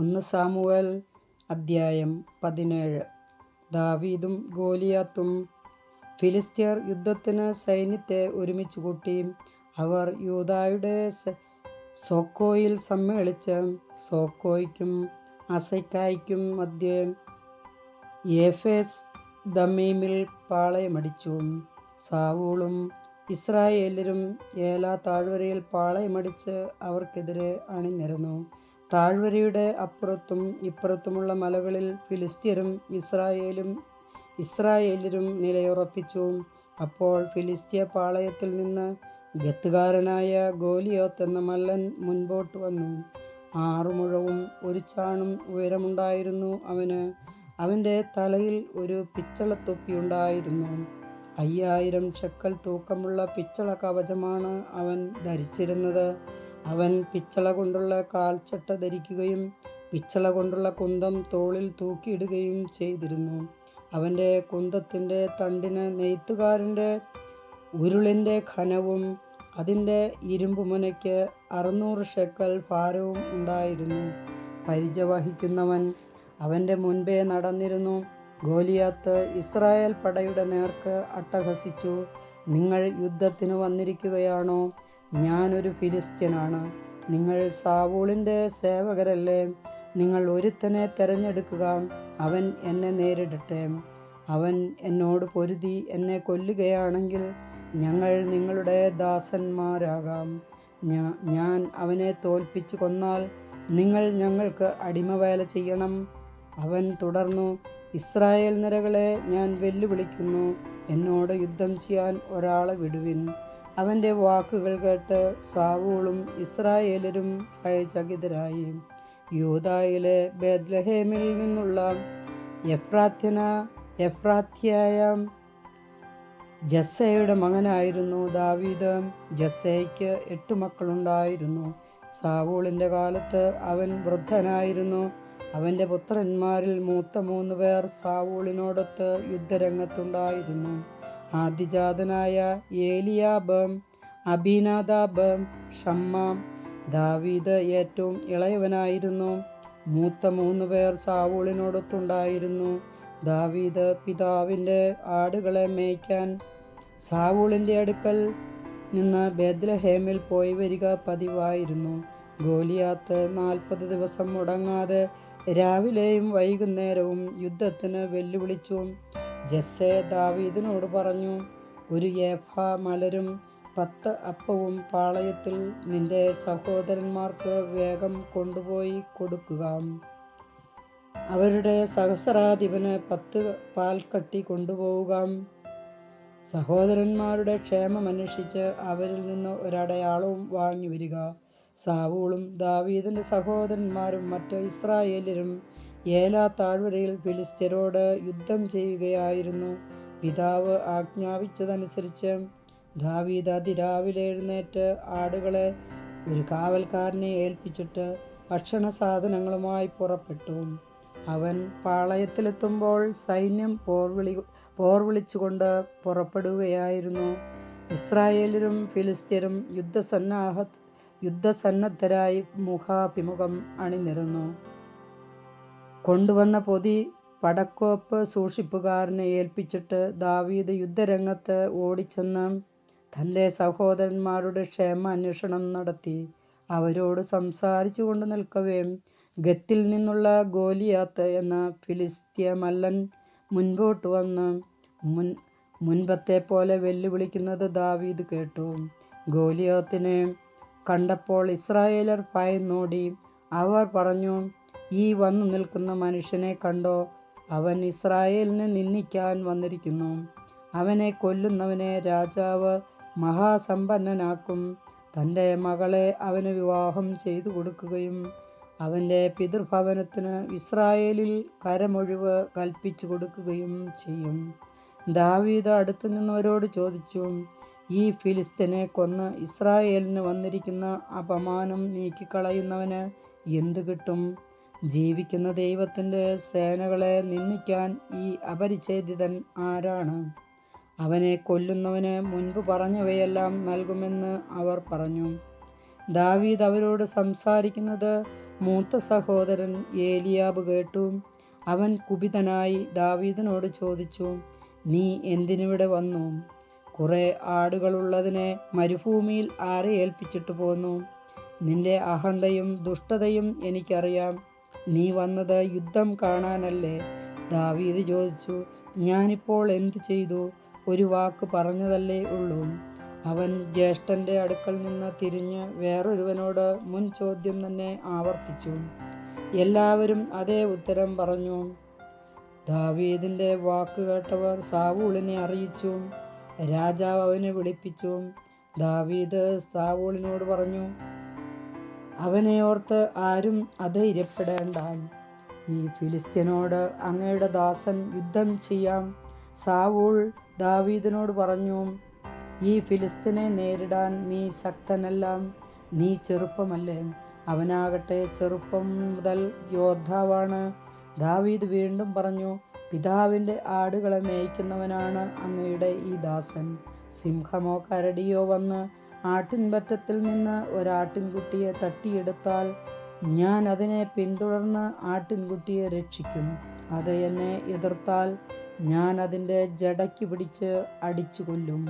ഒന്ന് സാമുവേൽ അദ്ധ്യായം പതിനേഴ്. ദാവീദും ഗോലിയാത്തും ഫിലിസ്തീർ യുദ്ധത്തിന് സൈന്യത്തെ ഒരുമിച്ച് കൂട്ടി അവർ യൂതായുടെ സോക്കോയിൽ സമ്മേളിച്ച് സോക്കോയ്ക്കും അസൈക്കായ്ക്കും മധ്യേ യേഫേസ് ദമീമിൽ പാളയമടിച്ചു. സാവൂളും ഇസ്രായേലരും ഏലാ താഴ്വരയിൽ പാളയമടിച്ച് അവർക്കെതിരെ അണിനിരന്നു. താഴ്വരയുടെ അപ്പുറത്തും ഇപ്പുറത്തുമുള്ള മലകളിൽ ഫിലിസ്ത്യരും ഇസ്രായേലും ഇസ്രായേലരും നിലയുറപ്പിച്ചു. അപ്പോൾ ഫിലിസ്ത്യ പാളയത്തിൽ നിന്ന് ഗത്തുകാരനായ ഗോലിയോത്ത് എന്ന മല്ലൻ മുൻപോട്ട് വന്നു. ആറുമുഴവും ഒരു ചാണും ഉയരമുണ്ടായിരുന്നു അവന്. അവന്റെ തലയിൽ ഒരു പിച്ചളത്തൊപ്പിയുണ്ടായിരുന്നു അയ്യായിരം ശക്കൽ തൂക്കമുള്ള പിച്ചള കവചമാണ് അവൻ ധരിച്ചിരുന്നത്. അവൻ പിച്ചള കൊണ്ടുള്ള കാൽച്ചട്ട ധരിക്കുകയും പിച്ചള കൊണ്ടുള്ള കുന്തം തോളിൽ തൂക്കിയിടുകയും ചെയ്തിരുന്നു. അവന്റെ കുന്തത്തിന്റെ തണ്ടിന് നെയ്ത്തുകാരന്റെ ഉരുളിന്റെ ഖനവും അതിന്റെ ഇരുമ്പ് മുനയ്ക്ക് അറുന്നൂറ് ഷെക്കൽ ഭാരവും ഉണ്ടായിരുന്നു. പരിച വഹിക്കുന്നവൻ അവന്റെ മുൻപേ നടന്നിരുന്നു. ഗോലിയാത്ത് ഇസ്രായേൽ പടയുടെ നേർക്ക് അട്ടഹസിച്ചു. നിങ്ങൾ യുദ്ധത്തിന് വന്നിരിക്കുകയാണോ? ഞാനൊരു ഫിലിസ്ത്യനാണ് നിങ്ങൾ സാവൂളിന്റെ സേവകരല്ലേ? നിങ്ങൾ ഒരുത്തനെ തിരഞ്ഞെടുക്കുക. അവൻ എന്നെ നേരിടട്ടെ. അവൻ എന്നോട് പൊരുതി എന്നെ കൊല്ലുകയാണെങ്കിൽ ഞങ്ങൾ നിങ്ങളുടെ ദാസന്മാരാകാം. ഞാൻ അവനെ തോൽപ്പിച്ചു കൊന്നാൽ നിങ്ങൾ ഞങ്ങൾക്ക് അടിമവേല ചെയ്യണം. അവൻ തുടർന്നു ഇസ്രായേൽ നിരകളെ ഞാൻ വെല്ലുവിളിക്കുന്നു. എന്നോട് യുദ്ധം ചെയ്യാൻ ഒരാളെ വിടുവിൻ. അവന്റെ വാക്കുകൾ കേട്ട് സാവൂളും ഇസ്രായേലരും ഭയചകിതരായി. യൂതായിലെ ബേദ്ലഹേമിൽ നിന്നുള്ള എഫ്രാത്യന എഫ്രാത്യായ ജസ്സയുടെ മകനായിരുന്നു ദാവീദ്. ജസ്സയ്ക്ക് എട്ട് മക്കളുണ്ടായിരുന്നു. സാവൂളിന്റെ കാലത്ത് അവൻ വൃദ്ധനായിരുന്നു. അവന്റെ പുത്രന്മാരിൽ മൂത്ത മൂന്ന് പേർ സാവൂളിനോടൊത്ത് യുദ്ധരംഗത്തുണ്ടായിരുന്നു. ആദിജാതനായ ഏലിയാബം അഭിനാദാബം ഷമ്മാം ദാവീദ് ഏറ്റവും ഇളയവനായിരുന്നു. മൂത്ത മൂന്ന് പേർ സാവൂളിനോടൊത്തുണ്ടായിരുന്നു. ദാവീദ് പിതാവിന്റെ ആടുകളെ മേയ്ക്കാൻ സാവൂളിന്റെ അടുക്കൽ നിന്ന് ബേദ്ലഹേമിൽ പോയി വരിക പതിവായിരുന്നു. ഗോലിയാത്ത് നാൽപ്പത് ദിവസം മുടങ്ങാതെ രാവിലെയും വൈകുന്നേരവും യുദ്ധത്തിന് വെല്ലുവിളിച്ചു. ജസ്സെ ദാവീദിനോട് പറഞ്ഞു ഒരു ഏഫ മലരും പത്ത് അപ്പവും പാളയത്തിൽ നിന്റെ സഹോദരന്മാർക്ക് വേഗം കൊണ്ടുപോയി കൊടുക്കുക. അവരുടെ സഹസ്രാധിപന് പത്ത് പാൽക്കട്ടി കൊണ്ടുപോവുക. സഹോദരന്മാരുടെ ക്ഷേമം അന്വേഷിച്ച് അവരിൽ നിന്ന് ഒരടയാളവും വാങ്ങി വരിക. സാവൂളും ദാവീദിന്റെ സഹോദരന്മാരും മറ്റ് ഇസ്രായേലരും ഏലാ താഴ്വരയിൽ ഫിലിസ്ത്യരോട് യുദ്ധം ചെയ്യുകയായിരുന്നു. പിതാവ് ആജ്ഞാപിച്ചതനുസരിച്ച് ദാവീദ് അതിരാവിലെ എഴുന്നേറ്റ് ആടുകളെ ഒരു കാവൽക്കാരനെ ഏൽപ്പിച്ചിട്ട് ഭക്ഷണ സാധനങ്ങളുമായി പുറപ്പെട്ടു. അവൻ പാളയത്തിലെത്തുമ്പോൾ സൈന്യം പോർവിളി പോർവിളിച്ചുകൊണ്ട് പുറപ്പെടുകയായിരുന്നു. ഇസ്രായേലരും ഫിലിസ്ത്യരും യുദ്ധസന്നാഹ യുദ്ധസന്നദ്ധരായി മുഖാഭിമുഖം അണിനിരന്നു. കൊണ്ടുവന്ന പൊതി പടക്കോപ്പ് സൂക്ഷിപ്പുകാരനെ ഏൽപ്പിച്ചിട്ട് ദാവീദ് യുദ്ധരംഗത്ത് ഓടിച്ചെന്ന് തന്റെ സഹോദരന്മാരുടെ ക്ഷേമ അന്വേഷണം നടത്തി. അവരോട് സംസാരിച്ചു കൊണ്ട് നിൽക്കവേ ഗത്തിൽ നിന്നുള്ള ഗോലിയാത്ത് എന്ന ഫിലിസ്തീയ മല്ലൻ മുൻപോട്ട് വന്ന് മുൻ മുൻപത്തെ പോലെ വെല്ലുവിളിക്കുന്നത് ദാവീദ് കേട്ടു. ഗോലിയാത്തിനെ കണ്ടപ്പോൾ ഇസ്രായേലർ ഭയന്നോടി. അവർ പറഞ്ഞു ഈ വന്നു നിൽക്കുന്ന മനുഷ്യനെ കണ്ടോ? അവൻ ഇസ്രായേലിനെ നിന്ദിക്കാൻ വന്നിരിക്കുന്നു. അവനെ കൊല്ലുന്നവനെ രാജാവ് മഹാസമ്പന്നനാക്കും. തന്റെ മകളെ അവന് വിവാഹം ചെയ്തു കൊടുക്കുകയും അവന്റെ പിതൃഭവനത്തിന് ഇസ്രായേലിൽ കരമൊഴിവ് കൽപ്പിച്ചു കൊടുക്കുകയും ചെയ്യും. ദാവീദ് അടുത്തു നിന്നവരോട് ചോദിച്ചു ഈ ഫിലിസ്തീനെ കൊന്ന് ഇസ്രായേലിന് വന്നിരിക്കുന്ന അപമാനം നീക്കിക്കളയുന്നവന് എന്ത് കിട്ടും? ജീവിക്കുന്ന ദൈവത്തിന്റെ സേനകളെ നിന്ദിക്കാൻ ഈ അപരിച്ഛേദിതൻ ആരാണ്? അവനെ കൊല്ലുന്നവന് മുൻപ് പറഞ്ഞവയെല്ലാം നൽകുമെന്ന് അവർ പറഞ്ഞു. ദാവീദ് അവരോട് സംസാരിക്കുന്നത് മൂത്ത സഹോദരൻ ഏലിയാബ് കേട്ടു. അവൻ കുപിതനായി ദാവീദിനോട് ചോദിച്ചു നീ എന്തിനിവിടെ വന്നു? കുറേ ആടുകളുള്ളതിനെ മരുഭൂമിയിൽ ആരെ ഏൽപ്പിച്ചിട്ട് പോന്നു? നിന്റെ അഹന്തയും ദുഷ്ടതയും എനിക്കറിയാം. നീ വന്നത് യുദ്ധം കാണാനല്ലേ? ദാവീദ് ചോദിച്ചു ഞാനിപ്പോൾ എന്ത് ചെയ്തു? ഒരു വാക്ക് പറഞ്ഞതല്ലേ ഉള്ളൂ. അവൻ ജ്യേഷ്ഠന്റെ അടുക്കൽ നിന്ന് തിരിഞ്ഞ് വേറൊരുവനോട് മുൻ ചോദ്യം തന്നെ ആവർത്തിച്ചു. എല്ലാവരും അതേ ഉത്തരം പറഞ്ഞു. ദാവീദിന്റെ വാക്ക് കേട്ടവർ സാവൂളിനെ അറിയിച്ചു. രാജാവ് അവനെ വിളിപ്പിച്ചു. ദാവീദ് സാവൂളിനോട് പറഞ്ഞു അവനെ ഓർത്ത് ആരും അധൈര്യപ്പെടേണ്ട ഈ ഫിലിസ്ത്യനോട് അങ്ങയുടെ ദാസൻ യുദ്ധം ചെയ്യാം. സാവൂൾ ദാവീദിനോട് പറഞ്ഞു ഈ ഫിലിസ്തീനെ നേരിടാൻ നീ ശക്തനെല്ലാം നീ ചെറുപ്പമല്ലേ. അവനാകട്ടെ ചെറുപ്പം മുതൽ യോദ്ധാവാണ്. ദാവീദ് വീണ്ടും പറഞ്ഞു പിതാവിന്റെ ആടുകളെ മേയ്ക്കുന്നവനാണ് അങ്ങയുടെ ഈ ദാസൻ. സിംഹമോ കരടിയോ വന്ന് ആട്ടിൻപറ്റത്തിൽ നിന്ന് ഒരാട്ടിൻകുട്ടിയെ തട്ടിയെടുത്താൽ ഞാൻ അതിനെ പിന്തുടർന്ന് ആട്ടിൻകുട്ടിയെ രക്ഷിക്കും. അത് എന്നെ എതിർത്താൽ ഞാൻ അതിന്റെ ജടയ്ക്ക് പിടിച്ച് അടിച്ചു കൊല്ലും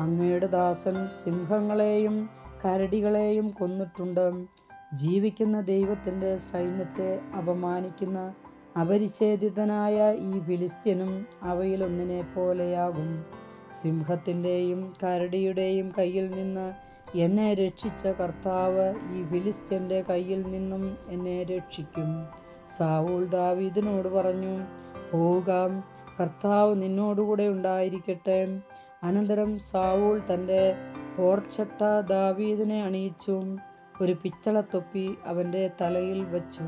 അങ്ങയുടെ ദാസൻ സിംഹങ്ങളെയും കരടികളെയും കൊന്നിട്ടുണ്ട്. ജീവിക്കുന്ന ദൈവത്തിന്റെ സൈന്യത്തെ അപമാനിക്കുന്ന അപരിച്ഛേദിതനായ ഈ ഫിലിസ്ത്യനും അവയിലൊന്നിനെ പോലെയാകും. സിംഹത്തിന്റെയും കരടിയുടെയും കയ്യിൽ നിന്ന് എന്നെ രക്ഷിച്ച കർത്താവ് ഈ ഫിലിസ്ത്യന്റെ കയ്യിൽ നിന്നും എന്നെ രക്ഷിക്കും. സാവൂൾ ദാവീദിനോട് പറഞ്ഞു പോവുക കർത്താവ് നിന്നോടുകൂടെ ഉണ്ടായിരിക്കട്ടെ. അനന്തരം സാവൂൾ തന്റെ പോർച്ചട്ട ദാവീദിനെ അണിയിച്ചു ഒരു പിച്ചളത്തൊപ്പി അവന്റെ തലയിൽ വച്ചു.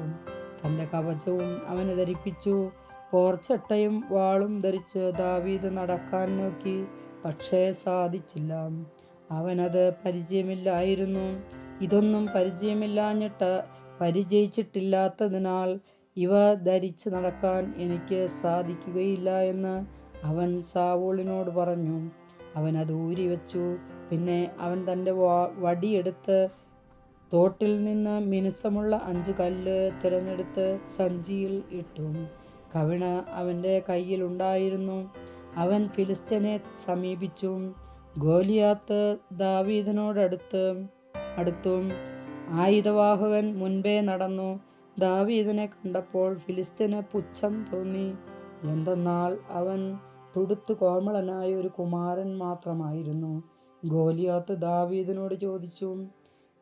തന്റെ കവചവും അവന് ധരിപ്പിച്ചു. പോർച്ചട്ടയും വാളും ധരിച്ച് ദാവീദ് നടക്കാൻ നോക്കി പക്ഷേ സാധിച്ചില്ല. അവനത് പരിചയമില്ലായിരുന്നു. ഇതൊന്നും പരിചയമില്ലാഞ്ഞിട്ട് പരിചയിച്ചിട്ടില്ലാത്തതിനാൽ ഇവ ധരിച്ച് നടക്കാൻ എനിക്ക് സാധിക്കുകയില്ല എന്ന് അവൻ സാവൂളിനോട് പറഞ്ഞു. അവൻ അത് ഊരി വെച്ചു പിന്നെ അവൻ തന്റെ വടിയെടുത്ത് തോട്ടിൽ നിന്ന് മിനുസമുള്ള അഞ്ച് കല്ല് തിരഞ്ഞെടുത്ത് സഞ്ചിയിൽ ഇട്ടു. കവിണ അവന്റെ കയ്യിലുണ്ടായിരുന്നു. അവൻ ഫിലിസ്തീനെ സമീപിച്ചു. ഗോലിയാത്ത് ദാവീദിനോടടുത്ത് അടുത്തും ആയുധവാഹകൻ മുൻപേ നടന്നു. ദാവീദിനെ കണ്ടപ്പോൾ ഫിലിസ്തീന് പുച്ഛം തോന്നി. എന്തെന്നാൽ അവൻ തുടുത്തു കോമളനായ ഒരു കുമാരൻ മാത്രമായിരുന്നു. ഗോലിയാത്ത് ദാവീദിനോട് ചോദിച്ചു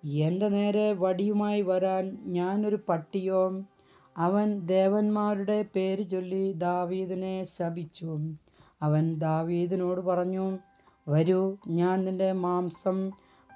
എന്റെ നേരെ വടിയുമായി വരാൻ ഞാനൊരു പട്ടിയോ? അവൻ ദേവന്മാരുടെ പേര് ചൊല്ലി ദാവീദിനെ ശപിച്ചു. അവൻ ദാവീദിനോട് പറഞ്ഞു വരൂ ഞാൻ നിന്റെ മാംസം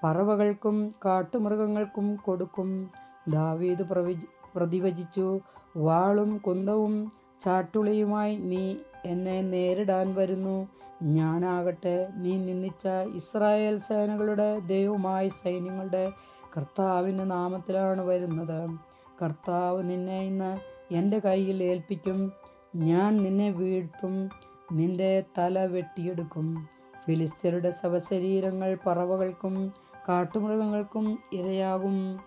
പറവകൾക്കും കാട്ടുമൃഗങ്ങൾക്കും കൊടുക്കും. ദാവീദ് പ്രവി പ്രതിവചിച്ചു വാളും കുന്തവും ചാട്ടുളിയുമായി നീ എന്നെ നേരിടാൻ വരുന്നു. ഞാനാകട്ടെ നീ നിന്ദിച്ച ഇസ്രായേൽ സേനകളുടെ ദൈവമായ സൈന്യങ്ങളുടെ കർത്താവിന്റെ നാമത്തിലാണ് വരുന്നത്. കർത്താവ് നിന്നെ ഇന്ന് എന്റെ കയ്യിൽ ഏൽപ്പിക്കും. ഞാൻ നിന്നെ വീഴ്ത്തും. നിന്റെ തല വെട്ടിയെടുക്കും. ഫിലിസ്തീനരുടെ ശവശരീരങ്ങൾ പറവകൾക്കും കാട്ടുമൃഗങ്ങൾക്കും ഇരയാകും.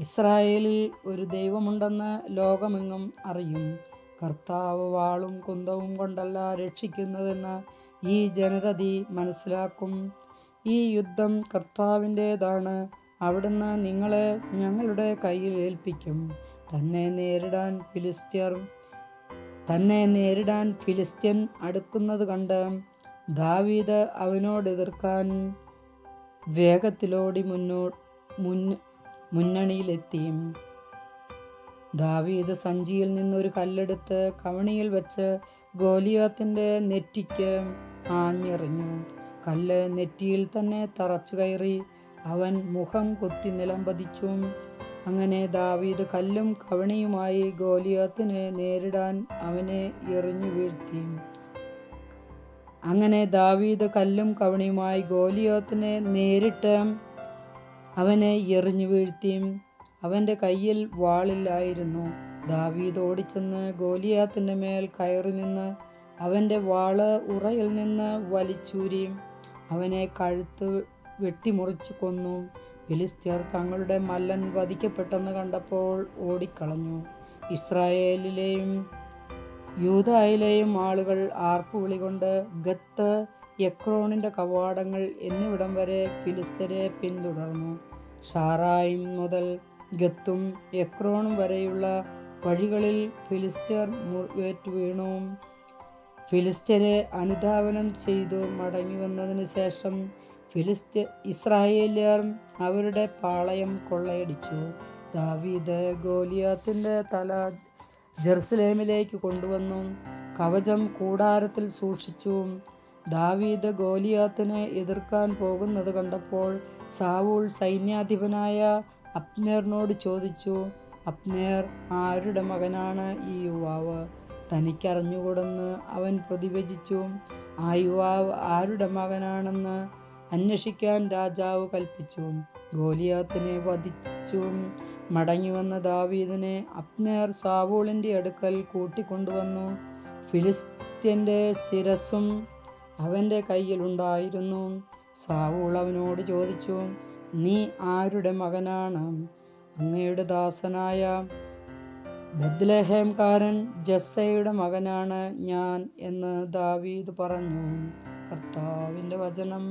ഇസ്രായേലിൽ ഒരു ദൈവമുണ്ടെന്ന് ലോകമെങ്ങും അറിയും. കർത്താവ് വാളും കുന്തവും കൊണ്ടല്ല രക്ഷിക്കുന്നതെന്ന് ഈ ജനതതി മനസ്സിലാക്കും. ഈ യുദ്ധം കർത്താവിന്റേതാണ്. അവിടുന്ന് നിങ്ങളെ ഞങ്ങളുടെ കയ്യിൽ ഏൽപ്പിക്കും. തന്നെ നേരിടാൻ ഫിലിസ്ത്യർ തന്നെ നേരിടാൻ ഫിലിസ്ത്യൻ അടുക്കുന്നത് കണ്ട് ദാവീദ് അവനോട് എതിർക്കാൻ വേഗത്തിലോടി മുന്നോ മുന്നണിയിലെത്തി. ദാവീദ് സഞ്ചിയിൽ നിന്നൊരു കല്ലെടുത്ത് കവണിയിൽ വെച്ച് ഗോലിയാത്തിന്റെ നെറ്റിക്ക് ആഞ്ഞെറിഞ്ഞു. കല്ല് നെറ്റിയിൽ തന്നെ തറച്ചു കയറി അവൻ മുഖം കുത്തി നിലംപതിച്ചു അങ്ങനെ ദാവീദ് കല്ലും കവണിയുമായി ഗോലിയാത്തിനെ നേരിടാൻ അവനെ എറിഞ്ഞു വീഴ്ത്തി. അങ്ങനെ ദാവീദ് കല്ലും കവണിയുമായി ഗോലിയാത്തിനെ നേരിട്ട് അവനെ എറിഞ്ഞു വീഴ്ത്തി. അവന്റെ കയ്യിൽ വാളില്ലായിരുന്നു. ദാവീദ് ഓടിച്ചെന്ന് ഗോലിയാത്തിന്റെ മേൽ കയറി നിന്ന് അവന്റെ വാൾ ഉറയിൽ നിന്ന് വലിച്ചൂരി. അവനെ കഴുത്ത് വെട്ടിമുറിച്ച് കൊന്നു. ഫിലിസ്ത്യർ തങ്ങളുടെ മല്ലൻ വധിക്കപ്പെട്ടെന്ന് കണ്ടപ്പോൾ ഓടിക്കളഞ്ഞു. ഇസ്രായേലിലെയും യൂതായിലെയും ആളുകൾ ആർപ്പുവിളി കൊണ്ട് ഗത്ത് യക്രോണിന്റെ കവാടങ്ങൾ എന്നിവിടം വരെ ഫിലിസ്തരെ പിന്തുടർന്നു. ഷാറായും മുതൽ ഗത്തും എക്രോണും വരെയുള്ള വഴികളിൽ ഫിലിസ്ത്യർ മുറിവേറ്റു വീണു. ഫിലിസ്ത്യരെ അനുധാവനം ചെയ്തു മടങ്ങി വന്നതിന് ശേഷം ഫിലിസ്ത്യ ഇസ്രായേലിയർ അവരുടെ പാളയം കൊള്ളയടിച്ചു. ദാവീദ് ഗോലിയാത്തിന്റെ തല ജെറുസലേമിലേക്ക് കൊണ്ടുവന്നു. കവചം കൂടാരത്തിൽ സൂക്ഷിച്ചു. ദാവീദ് ഗോലിയാത്തിനെ എതിർക്കാൻ പോകുന്നത് കണ്ടപ്പോൾ സാവൂൾ സൈന്യാധിപനായ അപ്നേറിനോട് ചോദിച്ചു അപ്നേർ ആരുടെ മകനാണ് ഈ യുവാവ്? തനിക്കറിഞ്ഞുകൂടെന്ന് അവൻ പ്രതിവചിച്ചു. ആ യുവാവ് ആരുടെ മകനാണെന്ന് അന്വേഷിക്കാൻ രാജാവ് കൽപ്പിച്ചു ഗോലിയാത്തിനെ വധിച്ചു മടങ്ങിവന്ന ദാവീദിനെ അപ്നേർ സാവൂളിന്റെ അടുക്കൽ കൂട്ടിക്കൊണ്ടുവന്നു. ഫിലിസ്ത്യന്റെ ശിരസും അവന്റെ കയ്യിലുണ്ടായിരുന്നു സാവൂൾ അവനോട് ചോദിച്ചു നീ ആരുടെ മകനാണ്? അങ്ങയുടെ ദാസനായ ബദ്ലഹേംകാരൻ ജസ്സയുടെ മകനാണ് ഞാൻ എന്ന് ദാവീദ് പറഞ്ഞു. കർത്താവിന്റെ വചനം.